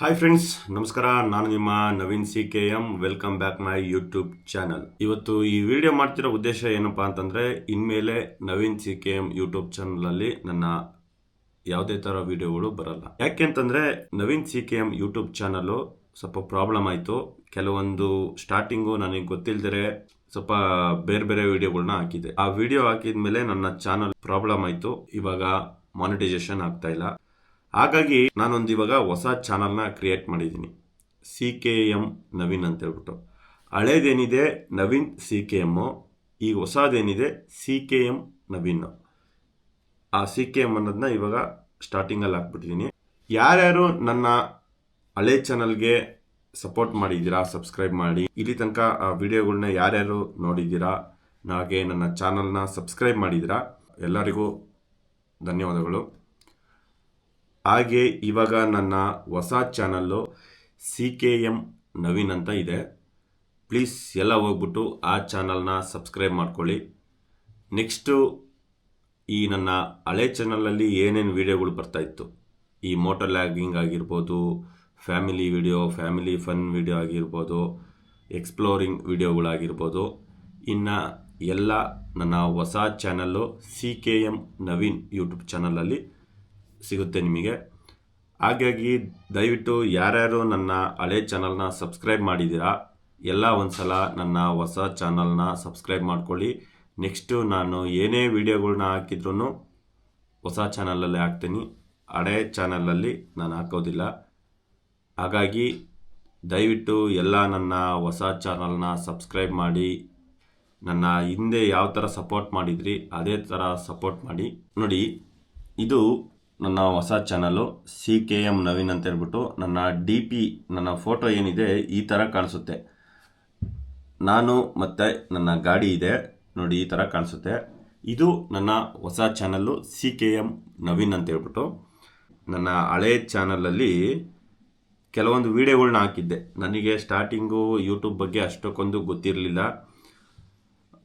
Hi friends ನಮಸ್ಕಾರ. ನಾನು ನಿಮ್ಮ Naveen C K M. Welcome back my YouTube channel ಇವತ್ತು ಈ ವಿಡಿಯೋ ಮಾಡ್ತಿರೋ ಉದ್ದೇಶ ಏನಪ್ಪಾ ಅಂತಂದ್ರೆ, ಇನ್ಮೇಲೆ Naveen C K M YouTube channel ಅಲ್ಲಿ ನನ್ನ ಯಾವುದೇ ತರ ವಿಡಿಯೋಗಳು ಬರಲ್ಲ. ಯಾಕೆ ಅಂತಂದ್ರೆ, Naveen C K M YouTube channel ಸ್ವಲ್ಪ ಪ್ರಾಬ್ಲಮ್ ಆಯಿತು. ಕೆಲವೊಂದು ಸ್ಟಾರ್ಟಿಂಗು ನನಗೆ ಗೊತ್ತಿಲ್ದರೆ ಸ್ವಲ್ಪ ಬೇರೆ ಬೇರೆ ವಿಡಿಯೋಗಳನ್ನ ಹಾಕಿದೆ. ಆ ವಿಡಿಯೋ ಹಾಕಿದ್ಮೇಲೆ ನನ್ನ ಚಾನಲ್ ಪ್ರಾಬ್ಲಮ್ ಆಯಿತು. ಇವಾಗ ಮಾನಿಟೈಸೇಷನ್ ಆಗ್ತಾ ಇಲ್ಲ. ಹಾಗಾಗಿ ನಾನೊಂದು ಇವಾಗ ಹೊಸ ಚಾನಲ್ನ ಕ್ರಿಯೇಟ್ ಮಾಡಿದ್ದೀನಿ. ಸಿ ಕೆ ಎಂ ನವೀನ್ ಅಂತ ಹೇಳ್ಬಿಟ್ಟು ಹಳೇದೇನಿದೆ? ನವೀನ್ ಸಿ ಕೆ ಎಮ್ಮು ಈ ಹೊಸದೇನಿದೆ? C K M Naveen. ಆ ಸಿ ಕೆ ಎಂ ಅನ್ನೋದನ್ನ ಇವಾಗ ಸ್ಟಾರ್ಟಿಂಗಲ್ಲಿ ಹಾಕ್ಬಿಟ್ಟಿದ್ದೀನಿ. ಯಾರ್ಯಾರು ನನ್ನ ಹಳೆ ಚಾನಲ್ಗೆ ಸಪೋರ್ಟ್ ಮಾಡಿದ್ದೀರಾ ಸಬ್ಸ್ಕ್ರೈಬ್ ಮಾಡಿ, ಇಲ್ಲಿ ತನಕ ಆ ವಿಡಿಯೋಗಳನ್ನ ಯಾರ್ಯಾರು ನೋಡಿದ್ದೀರಾ, ಹಾಗೆ ನನ್ನ ಚಾನಲ್ನ ಸಬ್ಸ್ಕ್ರೈಬ್ ಮಾಡಿದ್ದೀರಾ, ಎಲ್ಲರಿಗೂ ಧನ್ಯವಾದಗಳು. ಹಾಗೆ ಇವಾಗ ನನ್ನ ಹೊಸ channel C K M Naveen ಅಂತ ಇದೆ. ಪ್ಲೀಸ್ ಎಲ್ಲ ಹೋಗ್ಬಿಟ್ಟು ಆ ಚಾನಲ್ನ ಸಬ್ಸ್ಕ್ರೈಬ್ ಮಾಡ್ಕೊಳ್ಳಿ. ನೆಕ್ಸ್ಟು ಈ ನನ್ನ ಹಳೆ ಚಾನಲಲ್ಲಿ ಏನೇನು ವೀಡಿಯೋಗಳು ಬರ್ತಾ ಇತ್ತು. ಈ ಮೋಟರ್ ಲ್ಯಾಗಿಂಗ್ ಆಗಿರ್ಬೋದು, family video, family fun video ಆಗಿರ್ಬೋದು, ಎಕ್ಸ್ಪ್ಲೋರಿಂಗ್ ವಿಡಿಯೋಗಳಾಗಿರ್ಬೋದು. ಇನ್ನು ಎಲ್ಲ ನನ್ನ ಹೊಸ channel C K M Naveen YouTube ಚಾನಲಲ್ಲಿ ಸಿಗುತ್ತೆ ನಿಮಗೆ. ಹಾಗಾಗಿ ದಯವಿಟ್ಟು ಯಾರ್ಯಾರು ನನ್ನ ಹಳೆ ಚಾನಲ್ನ ಸಬ್ಸ್ಕ್ರೈಬ್ ಮಾಡಿದ್ದೀರಾ, ಎಲ್ಲ ಒಂದ್ಸಲ ನನ್ನ ಹೊಸ ಚಾನಲ್ನ ಸಬ್ಸ್ಕ್ರೈಬ್ ಮಾಡ್ಕೊಳ್ಳಿ. ನೆಕ್ಸ್ಟು ನಾನು ಏನೇ ವಿಡಿಯೋಗಳ್ನ ಹಾಕಿದ್ರೂ ಹೊಸ ಚಾನಲಲ್ಲೇ ಹಾಕ್ತೀನಿ. ಹಳೆ ಚಾನಲಲ್ಲಿ ನಾನು ಹಾಕೋದಿಲ್ಲ. ಹಾಗಾಗಿ ದಯವಿಟ್ಟು ಎಲ್ಲ ನನ್ನ ಹೊಸ ಚಾನಲ್ನ ಸಬ್ಸ್ಕ್ರೈಬ್ ಮಾಡಿ, ನನ್ನ ಹಿಂದೆ ಯಾವ ಥರ ಸಪೋರ್ಟ್ ಮಾಡಿದ್ರಿ ಅದೇ ಥರ ಸಪೋರ್ಟ್ ಮಾಡಿ. ನೋಡಿ, ಇದು ನನ್ನ ಹೊಸ channel C K M Naveen ಅಂತ ಹೇಳ್ಬಿಟ್ಟು ನನ್ನ ಡಿ ಪಿ ನನ್ನ ಫೋಟೋ ಏನಿದೆ ಈ ಥರ ಕಾಣಿಸುತ್ತೆ. ನಾನು ಮತ್ತು ನನ್ನ ಗಾಡಿ ಇದೆ, ನೋಡಿ ಈ ಥರ ಕಾಣಿಸುತ್ತೆ. ಇದು ನನ್ನ ಹೊಸ channel C K M Naveen ಅಂತ ಹೇಳ್ಬಿಟ್ಟು ನನ್ನ ಹಳೆ ಚಾನಲಲ್ಲಿ ಕೆಲವೊಂದು ವೀಡಿಯೋಗಳ್ನ ಹಾಕಿದ್ದೆ. ನನಗೆ ಸ್ಟಾರ್ಟಿಂಗು ಯೂಟ್ಯೂಬ್ ಬಗ್ಗೆ ಅಷ್ಟಕ್ಕೊಂದು ಗೊತ್ತಿರಲಿಲ್ಲ.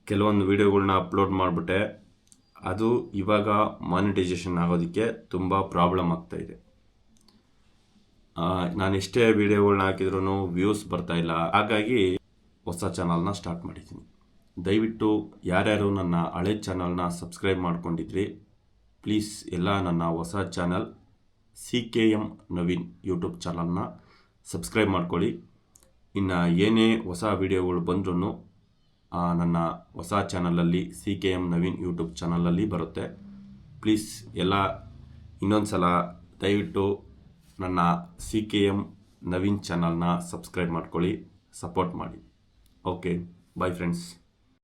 ಕೆಲವೊಂದು ವೀಡಿಯೋಗಳ್ನ ಅಪ್ಲೋಡ್ ಮಾಡಿಬಿಟ್ಟೆ. ಅದು ಇವಾಗ ಮಾನಿಟೈಸೇಷನ್ ಆಗೋದಕ್ಕೆ ತುಂಬ ಪ್ರಾಬ್ಲಮ್ ಆಗ್ತಾ ಇದೆ. ನಾನು ಎಷ್ಟೇ ವಿಡಿಯೋಗಳನ್ನ ಹಾಕಿದ್ರೂ ವ್ಯೂಸ್ ಬರ್ತಾ ಇಲ್ಲ. ಹಾಗಾಗಿ ಹೊಸ ಚಾನಲ್ನ ಸ್ಟಾರ್ಟ್ ಮಾಡಿದ್ದೀನಿ. ದಯವಿಟ್ಟು ಯಾರ್ಯಾರು ನನ್ನ ಹಳೆ ಚಾನಲ್ನ ಸಬ್ಸ್ಕ್ರೈಬ್ ಮಾಡ್ಕೊಂಡಿದ್ರಿ ಪ್ಲೀಸ್ ಎಲ್ಲ ನನ್ನ ಹೊಸ channel C K M Naveen YouTube ಚಾನಲ್ನ ಸಬ್ಸ್ಕ್ರೈಬ್ ಮಾಡ್ಕೊಳ್ಳಿ. ಇನ್ನು ಏನೇ ಹೊಸ ವಿಡಿಯೋಗಳು ಬಂದ್ರೂ ನನ್ನ ಹೊಸ ಚಾನಲಲ್ಲಿ C K M Naveen YouTube ಚಾನಲಲ್ಲಿ ಬರುತ್ತೆ. ಪ್ಲೀಸ್ ಎಲ್ಲ ಇನ್ನೊಂದು ಸಲ ದಯವಿಟ್ಟು ನನ್ನ ಸಿ ಕೆ ಎಂ ನವೀನ್ ಚಾನಲ್ನ ಸಬ್ಸ್ಕ್ರೈಬ್ ಮಾಡ್ಕೊಳ್ಳಿ, ಸಪೋರ್ಟ್ ಮಾಡಿ. Okay bye friends.